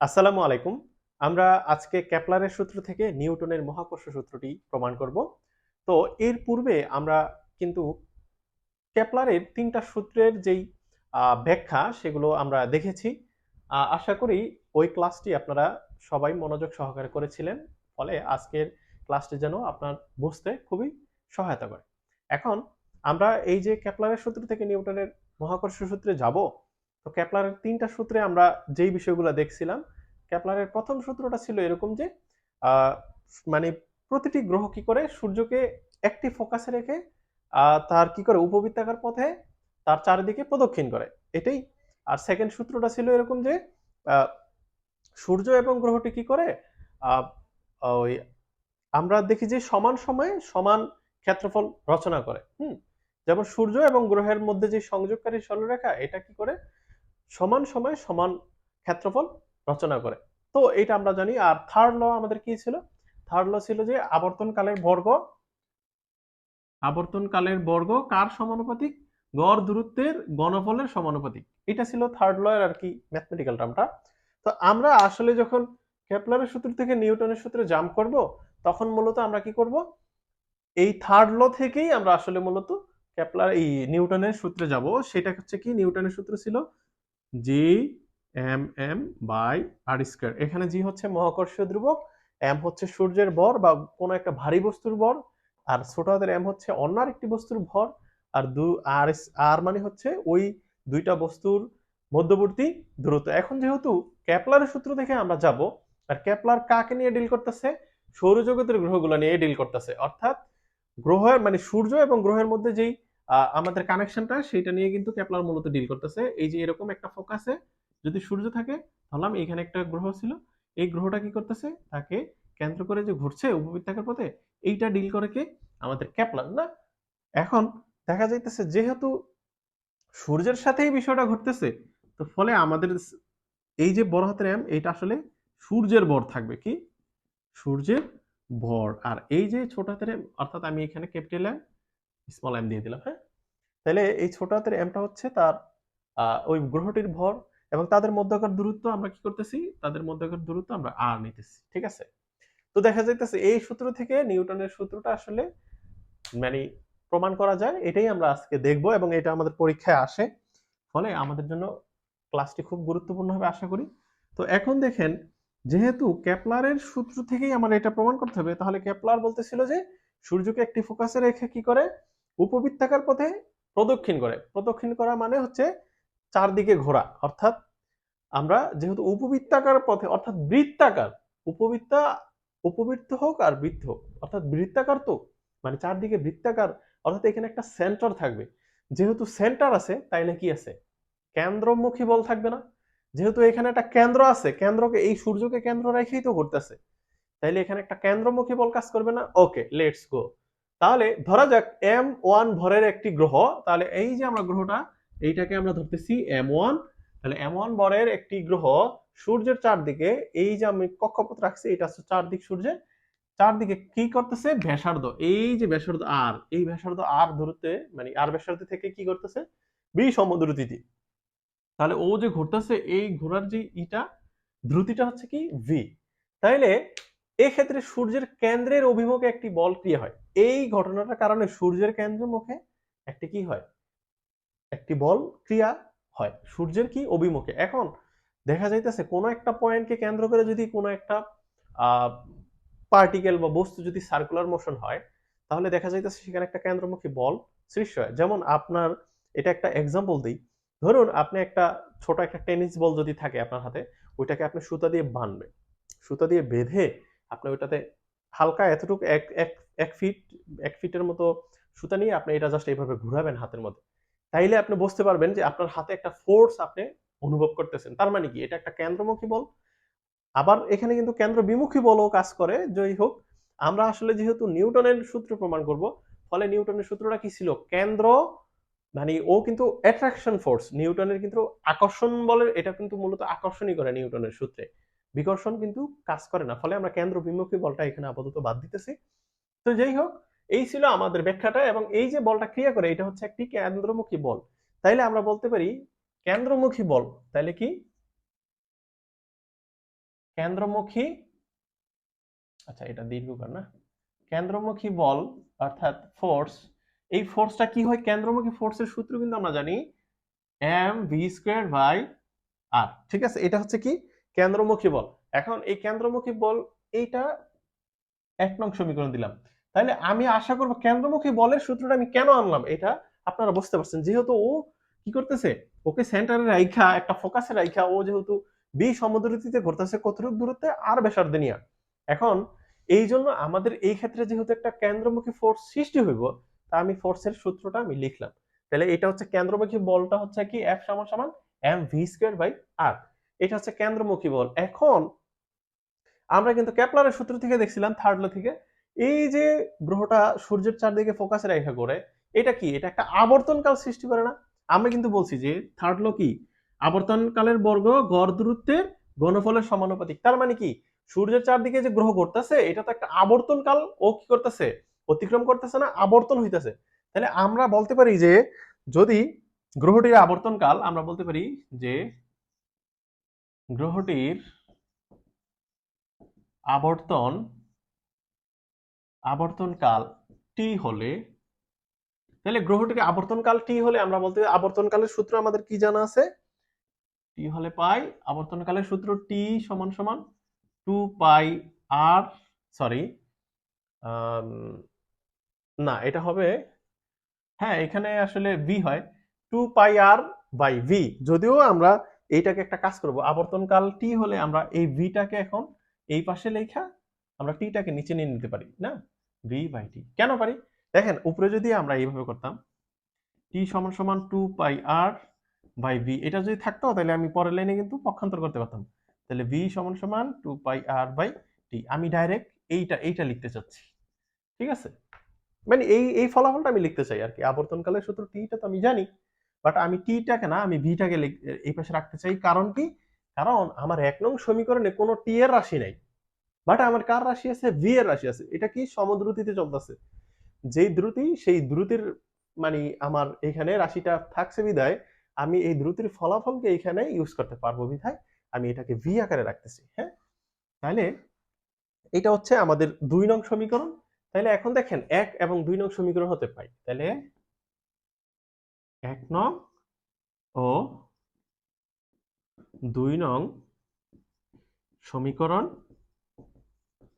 আসসালামু আলাইকুম। আমরা আজকে ক্যাপলারের সূত্র থেকে নিউটনের মহাকর্ষ সূত্রটি প্রমাণ করব। তো এর পূর্বে আমরা কিন্তু ক্যাপলারের তিনটা সূত্রের যেই ব্যাখ্যা সেগুলো আমরা দেখেছি। আশা করি ওই ক্লাসটি আপনারা সবাই মনোযোগ সহকারে করেছিলেন। ফলে আজকের ক্লাসটি যেন আপনার বুঝতে খুবই সহায়তা করে। এখন আমরা এই যে ক্যাপলারের সূত্র থেকে নিউটনের মহাকর্ষ সূত্রে যাব তো ক্যাপলারের তিনটা সূত্রে আমরা যেই বিষয়গুলো দেখছিলাম ক্যাপলারের প্রথম সূত্রটা ছিল এরকম যে মানে প্রতিটি গ্রহ কি করে? সূর্যকে একটি ফোকাসে রেখে তার কি করে? উপবৃত্তাকার পথে তার চারিদিকে প্রদক্ষিণ করে। এটাই। আর সেকেন্ড সূত্রটা ছিল এরকম যে সূর্য এবং গ্রহটি কি করে? ওই আমরা দেখি যে সমান সময়ে সমান ক্ষেত্রফল রচনা করে। হুম? যেমন সূর্য এবং গ্রহের মধ্যে যে সংযোগকারী সরলরেখা, এটা কি করে? সমান সময়ে সমান ক্ষেত্রফল রচনা করে। তো এটা আমরা জানি। আর থার্ড ল আমাদের কি ছিল? থার্ড ল ছিল যে আবর্তনকালের বর্গ আবর্তনকালের বর্গ কার সমানুপাতিক? গড় দূরত্বের গণফলের সমানুপাতিক। এটা ছিল থার্ড ল এর আর কি ম্যাথমেটিক্যাল টার্মটা তো আমরা আসলে যখন কেপলারের সূত্র থেকে নিউটনের সূত্রে জাম্প করব, তখন মূলত আমরা কি করব? এই থার্ড ল থেকেই আমরা আসলে মূলত কেপলার এই নিউটনের সূত্রে যাব। সেটা হচ্ছে কি? নিউটনের সূত্র ছিল G M M by R square এখানে জি হচ্ছে মহাকর্ষীয় ধ্রুবক এম হচ্ছে সূর্যের ভর বা কোনো একটা ভারী বস্তুর ভর, আর ছোট হাতের এম হচ্ছে অন্য আরেকটি বস্তুর ভর, আর দু আর আর মানে হচ্ছে ওই দুইটা বস্তুর মধ্যবর্তী দূরত্ব। এখন যেহেতু ক্যাপলারের সূত্র থেকে আমরা যাব, আর ক্যাপলার কাকে নিয়ে ডিল করতেছে? সৌরজগতের গ্রহগুলো নিয়ে ডিল করতেছে। অর্থাৎ গ্রহের মানে সূর্য এবং গ্রহের মধ্যে যেই আমাদের কানেকশনটা সেটা নিয়ে কিন্তু ক্যাপলার মূলত ডিল করতেছে। এই যে এরকম একটা ফোকাসে যদি সূর্য থাকে ধরলাম এখানে একটা গ্রহ ছিল। এই গ্রহটা কি করতেছে? তাকে কেন্দ্র করে যে ঘুরছে উপবৃত্তাকার পথে, এইটা ডিল করে কে? আমাদের ক্যাপলার না? এখন দেখা যাইতেছে যেহেতু সূর্যের সাথেই বিষয়টা ঘটতেছে, তো ফলে আমাদের এই যে বড় হাতের এম এইটা আসলে সূর্যের ভর থাকবে কি? সূর্যের ভর আর এই যে ছোট হাতের অর্থাৎ আমি এখানে ক্যাপিটাল এম স্মল এম দিয়ে দিলাম হ্যাঁ? তাহলে এই ছোট হাতের এমটা হচ্ছে তার ওই গ্রহটির ভর এবং তাদের মধ্যকার দূরত্ব আমরা কি করতেছি? তাদের মধ্যকার দূরত্ব আমরা আর নিতেছি, ঠিক আছে? তো দেখা যাইতেছে এই সূত্র থেকে নিউটনের সূত্রটা আসলে মানে প্রমাণ করা যায়, এটাই আমরা আজকে দেখব এবং এটা আমাদের পরীক্ষায় আসে। ফলে আমাদের জন্য ক্লাসটি খুব গুরুত্বপূর্ণ হবে আশা করি। তো এখন দেখেন, যেহেতু ক্যাপলারের সূত্র থেকেই আমার এটা প্রমাণ করতে হবে, তাহলে কেপলার বলতেছিল যে সূর্যকে একটি ফোকাসে রেখে কি করে? উপবৃত্তাকার পথে প্রদক্ষিণ করে। প্রদক্ষিণ করা মানে হচ্ছে চারদিকে ঘোরা। অর্থাৎ আমরা যেহেতু উপবৃত্তাকার পথে, অর্থাৎ বৃত্তাকার, উপবৃত্তা উপবৃত্ত হোক আর বৃত্ত হোক, অর্থাৎ বৃত্তাকার তো মানে চারদিকে বৃত্তাকার, অর্থাৎ এখানে একটা সেন্টার থাকবে। যেহেতু সেন্টার আছে তাইলে কি আছে? কেন্দ্রমুখী বল থাকবে না। যেহেতু এখানে একটা কেন্দ্র আছে, কেন্দ্রকে, এই সূর্যকে কেন্দ্র রেখেই তো ঘুরতেছে তাইলে এখানে একটা কেন্দ্রমুখী বল কাজ করবে না? Okay, let's go. তাহলে ধরা যাক এম ওয়ান ভরের একটি গ্রহ, তাহলে এই যে আমরা গ্রহটা, এইটাকে আমরা ধরতেছি এম ওয়ান তাহলে এম ওয়ান ভরের একটি গ্রহ সূর্যের চারদিকে, এই যে আমি কক্ষপথ রাখছি, এটা হচ্ছে চারদিক সূর্যের, চারদিকে কি করতেছে? ব্যাসার্ধ, এই যে ব্যাসার্ধ আর এই ব্যাসার্ধ আর ধরতে মানে আর ব্যাসার্ধ থেকে কি করতেছে? বি সমদ্রুতিতে তাহলে ও যে ঘুরতেছে, এই ঘোরার যে ইটা, দ্রুতিটা হচ্ছে কি? ভি তাইলে এক্ষেত্রে সূর্যের কেন্দ্রের অভিমুখে একটি বল ক্রিয়া হয়। এই ঘটনাটার কারণে সূর্যের কেন্দ্র মুখে একটি কি হয়? একটি বল ক্রিয়া হয়। সূর্যের কি অভিমুখে? এখন দেখা যাইতেছে কোনো একটা পয়েন্টকে কেন্দ্র করে যদি কোনো একটা পার্টিকেল বা বস্তু যদি সার্কুলার মোশন হয়, তাহলে দেখা যাইতেছে সেখানে একটা কেন্দ্রমুখী বল সৃষ্টি হয়। যেমন আপনার, এটা একটা এক্সাম্পল দিই। ধরুন আপনি একটা ছোট একটা টেনিস বল যদি থাকে আপনার হাতে, ওইটাকে আপনি সুতা দিয়ে বাঁধবেন সুতা দিয়ে বেঁধে আপনি ওইটাতে হালকা এতটুকু এক এক এক ফিট এক ফিটের মতো সুতা নিয়ে আপনি এটা জাস্ট এইভাবে ঘুরাবেন হাতের মধ্যে। তাইলে আপনি বুঝতে পারবেন যে আপনার হাতে একটা ফোর্স আপনি অনুভব করতেছেন। তার মানে কি? এটা একটা কেন্দ্রমুখী বল। আবার এখানে কিন্তু কেন্দ্র বিমুখী বলও কাজ করে। যাই হোক, আমরা আসলে যেহেতু নিউটনের সূত্র প্রমাণ করব, ফলে নিউটনের সূত্রটা কি ছিল? কেন্দ্র মানে ও কিন্তু অ্যাট্রাকশন ফোর্স নিউটনের কিন্তু আকর্ষণ বলে এটা কিন্তু মূলত আকর্ষণই করে নিউটনের সূত্রে। বিকর্ষণ কিন্তু কাজ করে না। ফলে আমরা কেন্দ্র বিমুখী বলটা এখানে আপাতত বাদ দিতেছি। তো যাই হোক, এই ছিল আমাদের ব্যাখ্যাটা এবং এই যে বলটা ক্রিয়া করে, এটা হচ্ছে একটি কেন্দ্রমুখী বল। তাইলে আমরা বলতে পারি কেন্দ্রমুখী বল। তাইলে কি? কেন্দ্রমুখী আচ্ছা এটা দীর্ঘকার না। কেন্দ্রমুখী বল অর্থাৎ ফোর্স এই ফোর্সটা কি হয়? কেন্দ্রমুখী ফোর্সের সূত্র কিন্তু আমরা জানি M V square by R ঠিক আছে? এটা হচ্ছে কি? কেন্দ্রমুখী বল। এখন এই কেন্দ্রমুখী বল এইটা এক নং সমীকরণ দিলাম। তাহলে আমি আশা করব কেন্দ্রমুখী বলের সূত্রটা আমি কেন আনলাম? এটা আপনারা বুঝতে পারছেন। যেহেতু ও কি করতেছে? ওকে সেন্টারে রাইখা, একটা ফোকাসে রাইখা, ও যেহেতু বি সমুদ্রতিতে ঘুরতেছে, কতটুকু দূরত্বে? আর ব্যাসার্ধ নিয়ে। এখন এই জন্য আমাদের এই ক্ষেত্রে যেহেতু একটা কেন্দ্রমুখী ফোর্স সৃষ্টি হইব, তা আমি ফোর্সের সূত্রটা আমি লিখলাম। তাহলে এটা হচ্ছে কেন্দ্রমুখী বলটা হচ্ছে কি? এফ সমান সমান M V square by R এটা হচ্ছে কেন্দ্রমুখী বল। এখন আমরা কিন্তু কেপলারের সূত্র থেকে দেখছিলাম থার্ড ল থেকে। এই যে গ্রহটা সূর্যের চারদিকে ফোকাসে রেখা করে, এটা কি? এটা একটা আবর্তনকাল সৃষ্টি করে না? আমরা কিন্তু বলছি যে থার্ড ল কি? আবর্তনকালের বর্গ গড় দূরত্বের ঘনফলের সমানুপাতিক। তার মানে কি? সূর্যের চারদিকে যে গ্রহ ঘুরতেছে এটা তো একটা আবর্তনকাল ও কি করতেছে? অতিক্রম করতেছে না, আবর্তন হইতেছে। তাহলে আমরা বলতে পারি যে যদি গ্রহটির আবর্তনকাল, আমরা বলতে পারি যে গ্রহটির আবর্তন আবর্তনকাল টি হলে, তাহলে গ্রহটির আবর্তনকাল টি হলে আমরা বলতে আবর্তনকালের সূত্র আমাদের কি জানা আছে? টি হলে পাই আবর্তনকালের সূত্র টি সমান সমান টু পাই আর সরি না, এটা হবে হ্যাঁ এখানে আসলে ভি হয় two pi R by V যদিও আমরা এইটাকে একটা কাজ করব। আবর্তনকাল টি হলে আমরা এই ভিটাকে এখন এই পাশে লেখা আমরা টিটাকে নিচে নিয়ে নিতে পারি, না? ভি বাই টি কেন পারি? দেখেন, উপরে যদি আমরা এইভাবে করতাম টি সমান সমান two pi R by V এটা যদি থাকতো, তাহলে আমি পরের লাইনে কিন্তু পক্ষান্তর করতে পারতাম। তাহলে ভি সমান সমান টু পাই আর বাই টি আমি ডাইরেক্ট এইটা এইটা লিখতে চাচ্ছি। ঠিক আছে? মানে এই এই ফলাফলটা আমি লিখতে চাই আর কি। আবর্তনকালের সূত্র টিটা তো আমি জানি। বাট আমি টিটাকে না, আমি ভিটাকে এই পাশে রাখতে চাই। কারণ কি? কারণ আমার এক নং সমীকরণে কোনো টি এর রাশি নাই। বাট আমার কার রাশি আছে? ভি এর রাশি আছে। এটা কি সমদ্রুতিতে চলতেছে? যেই দ্রুতি, সেই দ্রুতির মানে আমার এখানে রাশিটা থাকছে বিধায়, আমি এই দ্রুতির ফলাফলকে এখানে ইউজ করতে পারব বিধায়, আমি এটাকে ভি আকারে রাখতেছি হ্যাঁ? তাহলে এটা হচ্ছে আমাদের দুই নং সমীকরণ। তাহলে এখন দেখেন, এক এবং দুই নং সমীকরণ হতে পাই। তাহলে এক নং ও দুই নং সমীকরণ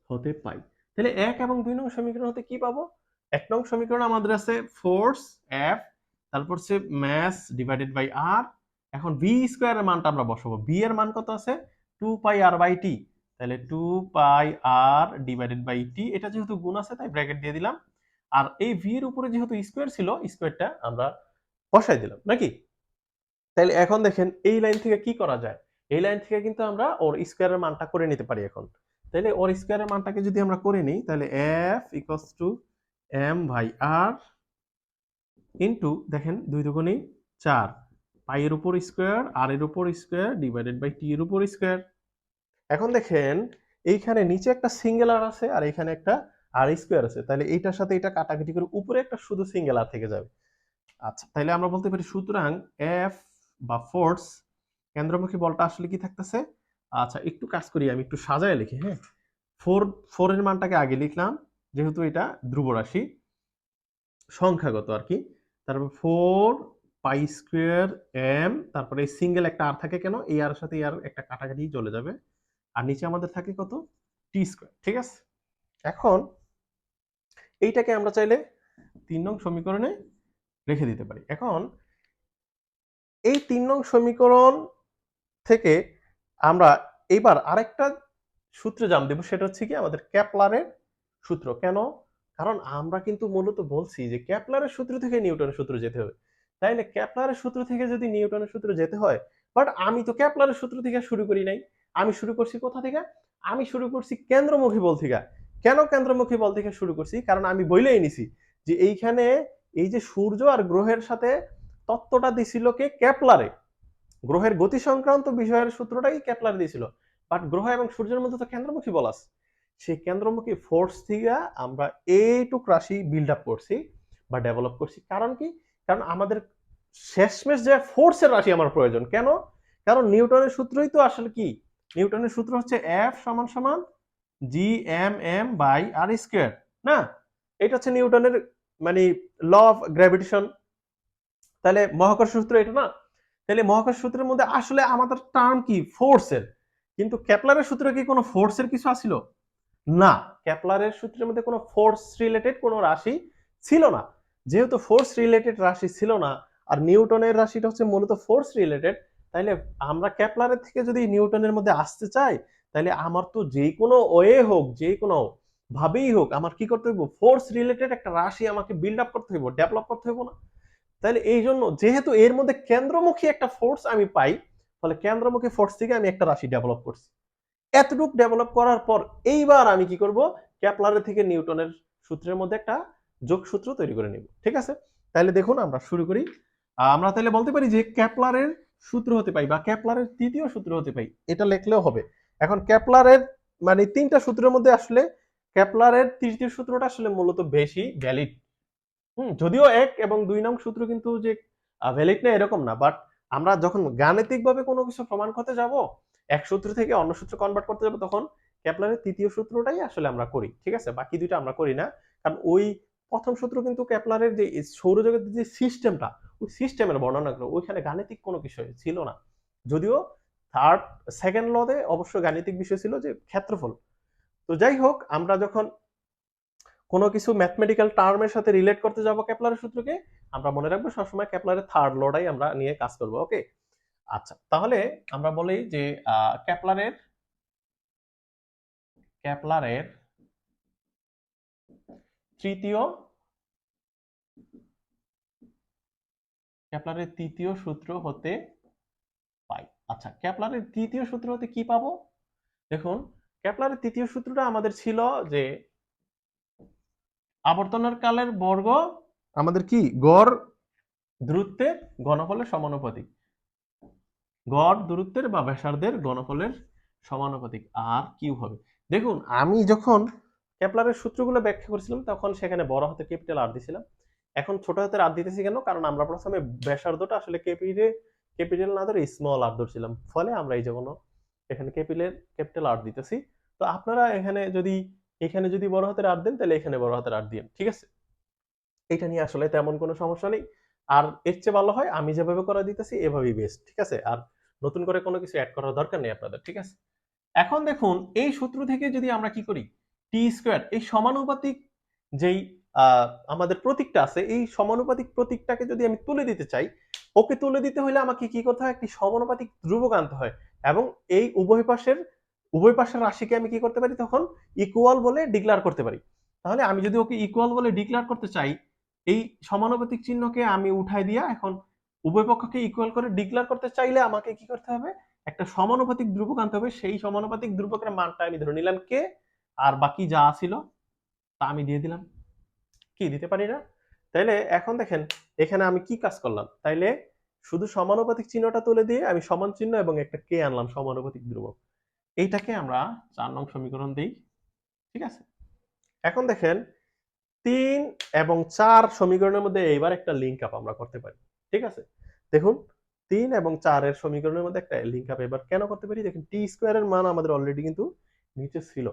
হতে পাই। তাহলে এক এবং দুই নং সমীকরণ হতে কি পাবো? এক নং সমীকরণ আমাদের আছে ফোর্স এফ তারপর হচ্ছে ম্যাস ডিভাইডেড বাই আর এখন বি স্কোয়ারের মানটা আমরা বসাবো। বি এর মান কত আছে? Two pi R by T তাহলে two pi R divided by T এটা যেহেতু গুণ আছে, তাই ব্র্যাকেট দিয়ে দিলাম। আর এই ভি এর উপরে যেহেতু স্কোয়ার ছিল স্কোয়ারটা আমরা বসাই দিলাম, নাকি? তাহলে এখন দেখেন এই লাইন থেকে কি করা যায়? এই লাইন থেকে কিন্তু আমরা ওর স্কোয়ারের মানটা করে নিতে পারি এখন। তাহলে ওর স্কোয়ারের মানটাকে যদি আমরা করে নিই তাহলে এফ ইকস টু এম ভাই আর ইন্টু দেখেন, দুই দুগুণেই চার। পাই এর উপর স্কোয়ার আর এর উপর স্কোয়ার ডিভাইডেড বাই টি এর উপর স্কোয়ার এখন দেখেন, এইখানে নিচে একটা সিঙ্গেল আর আছে আর এখানে একটা আর স্কোয়ার আছে। তাহলে এইটার সাথে এটা কাটাকাটি করে উপরে একটা শুধু সিঙ্গেল আর থেকে যাবে। আচ্ছা তাহলে আমরা বলতে পারি সুতরাং এফ বা ফোর্স কেন্দ্রমুখী বলটা আসলে কি থাকতেছে? আচ্ছা একটু কাজ করি, আমি একটু সাজায় লিখি হ্যাঁ? ফোর ফোরের মানটাকে আগে লিখলাম, যেহেতু এটা ধ্রুব রাশি, সংখ্যাগত আর কি। তারপর ফোর পাই স্কোয়ার এম তারপরে এই সিঙ্গেল একটা আর থাকে কেন? এই আর সাথে আর একটা কাটাকাটি চলে যাবে। আর নিচে আমাদের থাকে কত? টি স্কোয়ার ঠিক আছে? এখন এইটাকে আমরা চাইলে তিন নং সমীকরণে রেখে দিতে পারি। এখন এই তিন নং সমীকরণ থেকে আমরা এবার আরেকটা সূত্রে জাম দেব সেটা হচ্ছে কি আমাদের ক্যাপলারের সূত্র। কেন? কারণ আমরা কিন্তু মূলত বলছি যে ক্যাপলারের সূত্র থেকে নিউটনের সূত্র যেতে হবে। তাইলে ক্যাপলারের সূত্র থেকে যদি নিউটনের সূত্র যেতে হয়, বাট আমি তো ক্যাপলারের সূত্র থেকে শুরু করি নাই। আমি শুরু করছি কোথা থেকে? আমি শুরু করছি কেন্দ্রমুখী বল থেকে। কেন কেন্দ্রমুখী বল থেকে শুরু করছি? কারণ আমি বইলেই নিছি যে এইখানে এই যে সূর্য আর গ্রহের সাথে তত্ত্বটা দিছিল কে? ক্যাপলারে গ্রহের গতি সংক্রান্ত বিষয়ের সূত্রটাই ক্যাপলার দিয়েছিল বাট গ্রহ এবং সূর্যের মধ্যে তো কেন্দ্রমুখী বল আছে সেই কেন্দ্রমুখী ফোর্স থেকে আমরা এইটুক রাশি বিল্ড আপ করছি বা ডেভেলপ করছি। কারণ কি? কারণ আমাদের শেষমেশ যে ফোর্সের রাশি আমার প্রয়োজন। কেন? কারণ নিউটনের সূত্রই তো আসলে কি? নিউটনের সূত্র হচ্ছে এফ সমান সমান G M M by R square না? এটা হচ্ছে নিউটনের মানে ল অফ গ্র্যাভিটেশন তাহলে মহাকর্ষ সূত্র এটা না? তাহলে মহাকর্ষ সূত্রের মধ্যে আসলে আমাদের টার্ম কি? ফোর্সের কিন্তু ক্যাপলারের সূত্রে কি কোনো ফোর্সের কিছু আসিল? না ক্যাপলারের সূত্রের মধ্যে কোনো ফোর্স রিলেটেড কোনো রাশি ছিল না। যেহেতু ফোর্স রিলেটেড রাশি ছিল না, আর নিউটনের রাশিটা হচ্ছে মূলত ফোর্স রিলেটেড তাইলে আমরা ক্যাপলারের থেকে যদি নিউটনের মধ্যে আসতে চাই, তাহলে আমার তো যে কোনো ওয়ে হোক যে কোনো ভাবেই হোক, আমার কি করতে হইব? ফোর্স রিলেটেড একটা রাশি আমাকে বিল্ড আপ করতে হইব ডেভেলপ করতে হইব না। তাহলে এই জন্য যেহেতু এর মধ্যে কেন্দ্রমুখী একটা ফোর্স আমি পাই ফলে কেন্দ্রমুখী ফোর্স থেকে আমি একটা রাশি ডেভেলপ করছি। এতটুক ডেভেলপ করার পর এইবার আমি কি করব? ক্যাপলারের থেকে নিউটনের সূত্রের মধ্যে একটা যোগসূত্র তৈরি করে নিব, ঠিক আছে? তাহলে দেখুন আমরা শুরু করি। আমরা তাহলে বলতে পারি যে ক্যাপলারের সূত্র হতে পাই বা ক্যাপলারের তৃতীয় সূত্র হতে পাই, এটা লিখলেও হবে। এখন ক্যাপলারের মানে তিনটা সূত্রের মধ্যে আসলে ক্যাপলারের তৃতীয় সূত্রটা আসলে মূলত বেশি ভ্যালিড হুম, যদিও এক এবং দুই নং সূত্র কিন্তু যে ভ্যালিড না এরকম না বাট আমরা যখন গাণিতিকভাবে কোনো কিছু প্রমাণ করতে যাব, এক সূত্র থেকে অন্য সূত্র কনভার্ট করতে যাব, তখন ক্যাপলারের তৃতীয় সূত্রটাই আসলে আমরা করি, ঠিক আছে? বাকি দুইটা আমরা করি না, কারণ ওই প্রথম সূত্র কিন্তু ক্যাপলারের যে সৌরজগতের যে সিস্টেমটা ওই সিস্টেমের বর্ণনা করে, ওইখানে গাণিতিক কোনো বিষয় ছিল না। যদিও থার্ড সেকেন্ড লতে অবশ্য গাণিতিক বিষয় ছিল যে, ক্ষেত্রফল। তো যাই হোক, আমরা যখন কোনো কিছু ম্যাথমেটিক্যাল টার্মের সাথে রিলেট করতে যাব ক্যাপলারের সূত্রকে, আমরা মনে রাখব সবসময় ক্যাপলারের থার্ড লটাই আমরা নিয়ে কাজ করব ওকে আচ্ছা তাহলে আমরা বলি যে ক্যাপলারের ক্যাপলারের তৃতীয় ক্যাপলারের তৃতীয় সূত্র হতে পাই। আচ্ছা ক্যাপলারের তৃতীয় সূত্র হতে কি পাবো? দেখুন ক্যাপলারের তৃতীয় সূত্রটা আমাদের ছিল যে আবর্তনের কালের বর্গ আমাদের কি? গড়? দূরত্বের ঘনফলের সমানুপাতিক। গড় দূরত্বের বা ব্যাসার্ধের ঘনফলের সমানুপাতিক। আর কিউ হবে। দেখুন আমি যখন কেপলারের সূত্রগুলো ব্যাখ্যা করেছিলাম তখন সেখানে বড় হাতের ক্যাপিটাল আর দিছিলাম। এখন ছোট হাতের আর দিতেছি কেন? কারণ আমরা প্রথমে ব্যাসার্ধটা আসলে ক্যাপিটে ক্যাপিটাল না ধরে স্মল আর ধরছিলাম। ফলে আমরা এই জন্য এখানে ক্যাপিটাল ক্যাপিটাল আর দিতেছি। তো আপনারা এখানে যদি এখানে যদি বড় হাতের আর দেন, তাহলে এখানে বড় হাতের আর দিন ঠিক আছে? এটা নিয়ে আসলে তেমন কোনো সমস্যা নেই। আর এর চেয়ে ভালো হয়, আমি যেভাবে করা দিতেছি, এভাবেই বেস্ট ঠিক আছে? আর নতুন করে কোনো কিছু অ্যাড করার দরকার নেই আপনাদের, ঠিক আছে? এখন দেখুন, এই সূত্র থেকে যদি আমরা কি করি টি স্কোয়ার এই সমানুপাতিক যেই আমাদের প্রতীকটা আছে, এই সমানুপাতিক প্রতীকটাকে যদি আমি তুলে দিতে চাই, ওকে তুলে দিতে হলে আমাকে কি করতে হয়? একটি সমানুপাতিক ধ্রুবক আনতে হয় এবং এই উভয় পাশের উভয় পাশের রাশিকে আমি কি করতে পারি তখন? ইকুয়াল বলে ডিক্লেয়ার করতে পারি। তাহলে আমি যদি ওকে ইকুয়াল বলে ডিক্লেয়ার করতে চাই, এই সমানুপাতিক চিহ্নকে আমি উঠাই দিয়া এখন উভয় পক্ষকে ইকুয়াল করে ডিক্লেয়ার করতে চাইলে আমাকে কি করতে হবে? একটা সমানুপাতিক ধ্রুবক আনতে হবে। সেই সমানুপাতিক ধ্রুবকের মানটা আমি ধরে নিলাম কে? আর বাকি যা ছিল তা আমি দিয়ে দিলাম। কি দিতে পারি না? তাইলে এখন দেখেন, এখানে আমি কি কাজ করলাম? তাইলে শুধু সমানুপাতিক চিহ্নটা তুলে দিয়ে আমি সমান চিহ্ন এবং একটা কে আনলাম, সমানুপাতিক ধ্রুবক। এইটাকে আমরা চার নং সমীকরণ দিই, ঠিক আছে? এখন দেখেন, তিন এবং চার সমীকরণের মধ্যে এইবার একটা লিঙ্ক আপ আমরা করতে পারি, ঠিক আছে? দেখুন, তিন এবং চারের সমীকরণের মধ্যে একটা লিঙ্ক আপ এবার কেন করতে পারি? দেখেন টি স্কোয়ারের মান আমাদের অলরেডি কিন্তু নিচে ছিল।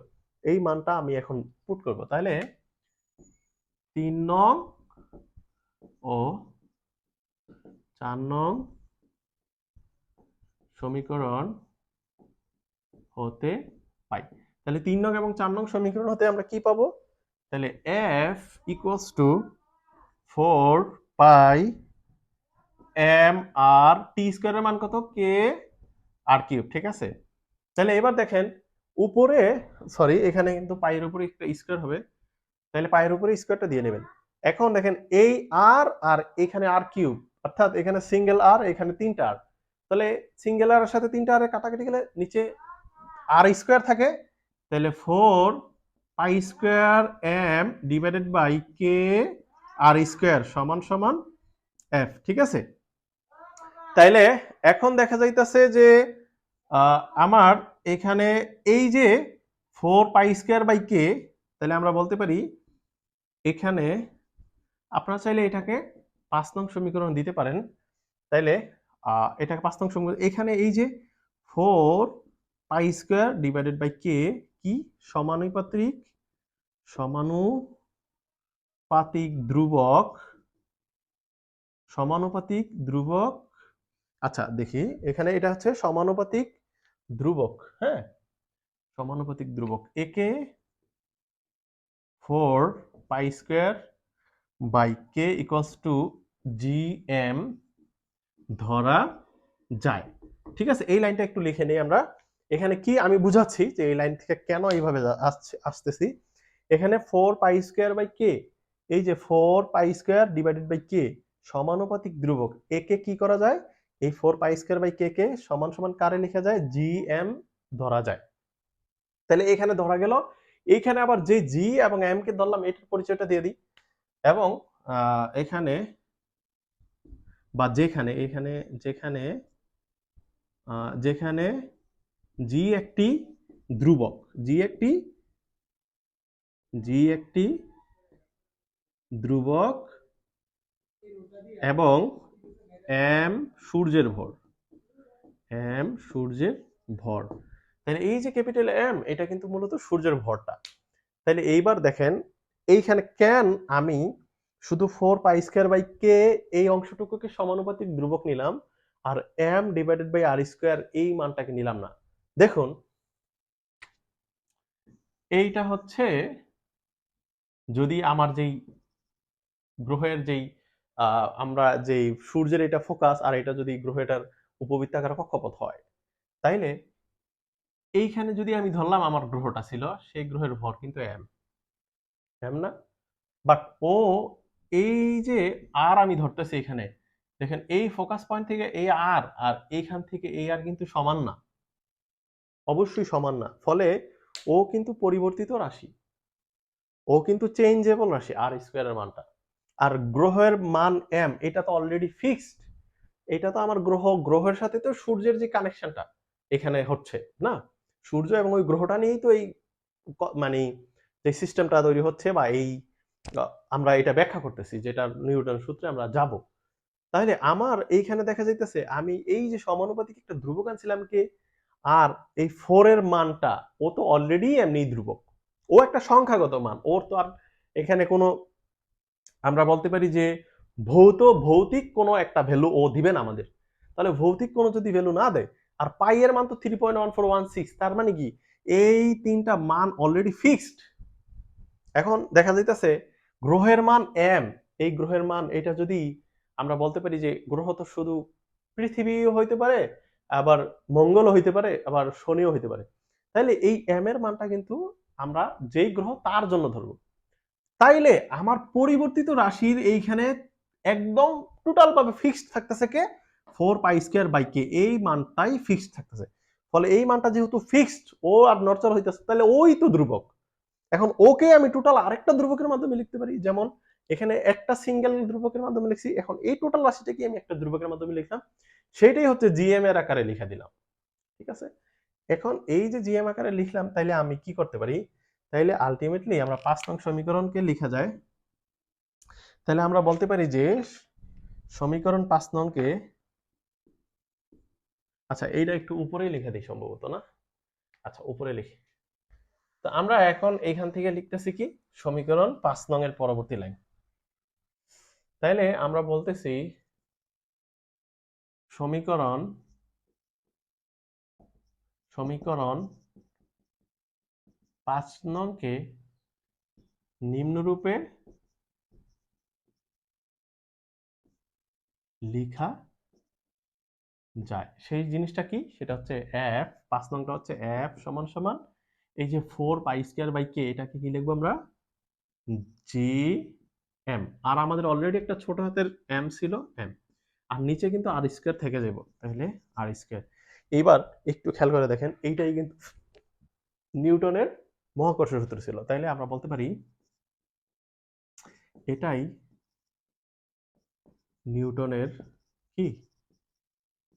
এই মানটা আমি এখন পুট করব। তাহলে, তিন নং ও চার নং সমীকরণ হতে পাই। তাহলে তিন নং এবং চার নং সমীকরণ হতে আমরা কি পাবো? তাহলে F equals to four pi M R T স্কোয়ারের মান কত? কে আর কিউব ঠিক আছে? তাহলে এবার দেখেন, উপরে সরি এখানে কিন্তু পায়ের উপরে একটা স্কোয়ার হবে। তাহলে পায়ের উপরে স্কোয়ারটা দিয়ে নেবেন। এখন দেখেন, এই আর আর এখানে আর কিউব অর্থাৎ এখানে সিঙ্গেল আর এখানে তিনটা আর তাহলে সিঙ্গেল আর সাথে তিনটা আর কাটাকাটি গেলে নিচে আর স্কোয়ার থাকে, তাহলে four pi square M divided by K R square সমান সমান এফ ঠিক আছে? তাইলে এখন দেখা যাইতেছে যে আমার এখানে এই যে four pi square by K তাহলে আমরা বলতে পারি এখানে আপনারা চাইলে এটাকে পাঁচ নং সমীকরণ দিতে পারেন। তাইলে এটাকে পাঁচ নং সমীকরণ, এখানে এই যে four pi square divided by K? কি? সমানুপাতিক সমানুপাতিক ধ্রুবক সমানুপাতিক ধ্রুবক। আচ্ছা দেখি, এখানে এটা হচ্ছে সমানুপাতিক ধ্রুবক হ্যাঁ? সমানুপাতিক ধ্রুবক, একে four pi square by K equals to G M ধরা যায়। ঠিক আছে, এই লাইনটা একটু লিখে নিই আমরা। এখানে কি আমি বুঝাচ্ছি যে এই লাইন থেকে কেন এইভাবে আসছে আসতেছি? এখানে four pi square by K এই যে four pi square divided by K সমানুপাতিক ধ্রুবক একে কি করা যায়? এই four pi square by K K সমান সমান কারে লেখা যায়? জি এম ধরা যায়। তাহলে এখানে ধরা গেল। এইখানে আবার যে জি এবং এম কে ধরলাম, এটার পরিচয়টা দিয়ে দিই। এবং এখানে বা যেখানে, এখানে যেখানে যেখানে জি একটি ধ্রুবক জি একটি জি একটি ধ্রুবক এবং এম সূর্যের ভর এম সূর্যের ভর। তাহলে এই যে ক্যাপিটাল এম এটা কিন্তু মূলত সূর্যের ভরটা। তাহলে এইবার দেখেন, এইখানে কেন আমি শুধু four pi square by K এই অংশটুকুকে সমানুপাতিক ধ্রুবক নিলাম, আর M divided by R square এই মানটাকে নিলাম না। দেখুন, এইটা হচ্ছে যদি আমার যেই গ্রহের যেই আমরা যেই সূর্যের এটা ফোকাস আর এটা যদি গ্রহটার উপবৃত্তাকার কক্ষপথ হয়, তাইলে এইখানে যদি আমি ধরলাম আমার গ্রহটা ছিল, সেই গ্রহের ভর কিন্তু এম এম না? বাট ও, এই যে আর আমি ধরতেছি এখানে, দেখেন এই ফোকাস পয়েন্ট থেকে এই আর আর এইখান থেকে এই আর কিন্তু সমান না। অবশ্যই সমান না। ফলে ও কিন্তু পরিবর্তিত রাশি। ও কিন্তু চেঞ্জেবল রাশি আর স্কোয়ারের মানটা। আর গ্রহের মান এম এটা তো অলরেডি ফিক্সড এটা তো আমার গ্রহ, গ্রহের সাথে তো সূর্যের যে কানেকশনটা এখানে হচ্ছে, না? সূর্য এবং ওই গ্রহটা নিয়েই তো এই মানে যে সিস্টেমটা তৈরি হচ্ছে বা এই আমরা এটা ব্যাখ্যা করতেছি, যেটা নিউটন সূত্রে আমরা যাব। তাহলে আমার এইখানে দেখা যাইতেছে, আমি এই যে সমানুপাতিক একটা ধ্রুবক আনছিলাম কি? আর এই ফোর এর মানটা ও তো অলরেডি এমনি ধ্রুবক। ও একটা সংখ্যাগত মান, ওর তো আর এখানে কোনো, আমরা বলতে পারি যে ভৌত, ভৌতিক কোনো একটা ভ্যালু ও দিবেন আমাদের। তাহলে ভৌতিক কোনো যদি ভ্যালু না দেয়, আর পাই এর মান তো three point one four one six তার মানে কি? এই তিনটা মান অলরেডি ফিক্সড এখন দেখা যাইতেছে গ্রহের মান এম এই গ্রহের মান, এটা যদি আমরা বলতে পারি যে গ্রহ তো শুধু পৃথিবী হইতে পারে আবার মঙ্গলও হইতে পারে, আবার শনিও হইতে পারে। তাইলে এই এম এর মানটা কিন্তু আমরা যেই গ্রহ তার জন্য ধরবো। তাইলে আমার পরিবর্তিত রাশির এইখানে একদম টোটাল ভাবে ফিক্সড থাকতেছে কে? Four pi square by K এই মানটাই ফিক্সড থাকতেছে। ফলে এই মানটা যেহেতু ফিক্সড ও আর নরচর হইতেছে তাহলে ওই তো ধ্রুবক। এখন ওকে আমি টোটাল আরেকটা ধ্রুবকের মাধ্যমে লিখতে পারি, যেমন এখানে একটা সিঙ্গেল ধ্রুবকের মাধ্যমে লিখছি। এখন এই টোটাল রাশিটাকে আমি একটা ধ্রুবকের মাধ্যমে লিখলাম। সেটাই হচ্ছে জিএম এর আকারে লিখে দিলাম। ঠিক আছে? এখন এই যে জিএম আকারে লিখলাম, তাইলে আমি কি করতে পারি? তাইলে আলটিমেটলি আমরা পাঁচ নং সমীকরণকে লিখা যায় তাহলে আমরা বলতে পারি যে সমীকরণ পাঁচ নংকে আচ্ছা এইটা একটু উপরেই লিখে দিই সম্ভবত, না? আচ্ছা উপরে লিখি। তো আমরা এখন এইখান থেকে লিখতেছি কি? সমীকরণ পাঁচ নং এর পরবর্তী লাইন তাইলে আমরা বলতেছি সমীকরণ সমীকরণ পাঁচ নংকে নিম্নরূপে লিখা যায়। সেই জিনিসটা কি? সেটা হচ্ছে এফ পাঁচ নংটা হচ্ছে এফ সমান সমান। এই যে four pi square by K এটাকে কি লিখব আমরা? জি এম আর আমাদের অলরেডি একটা ছোট হাতের এম ছিল এম আর নিচে কিন্তু আর স্কোয়ার থেকে যাব, তাহলে আর স্কোয়ার এইবার একটু খেয়াল করে দেখেন, এইটাই কিন্তু নিউটনের মহাকর্ষ সূত্র ছিল। তাইলে আমরা বলতে পারি, এটাই নিউটনের কি?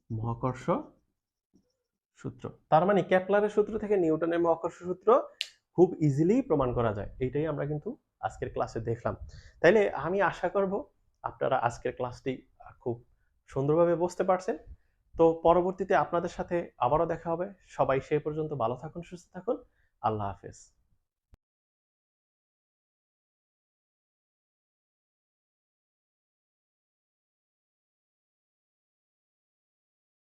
মহাকর্ষ সূত্র। তার মানে ক্যাপলারের সূত্র থেকে নিউটনের মহাকর্ষ সূত্র খুব ইজিলি প্রমাণ করা যায়। এইটাই আমরা কিন্তু আজকের ক্লাসে দেখলাম। তাইলে আমি আশা করব আপনারা আজকের ক্লাসটি খুব সুন্দরভাবে বুঝতে পারছেন। তো পরবর্তীতে আপনাদের সাথে আবারও দেখা হবে। সবাই সেই পর্যন্ত ভালো থাকুন, সুস্থ থাকুন। আল্লাহ হাফেজ।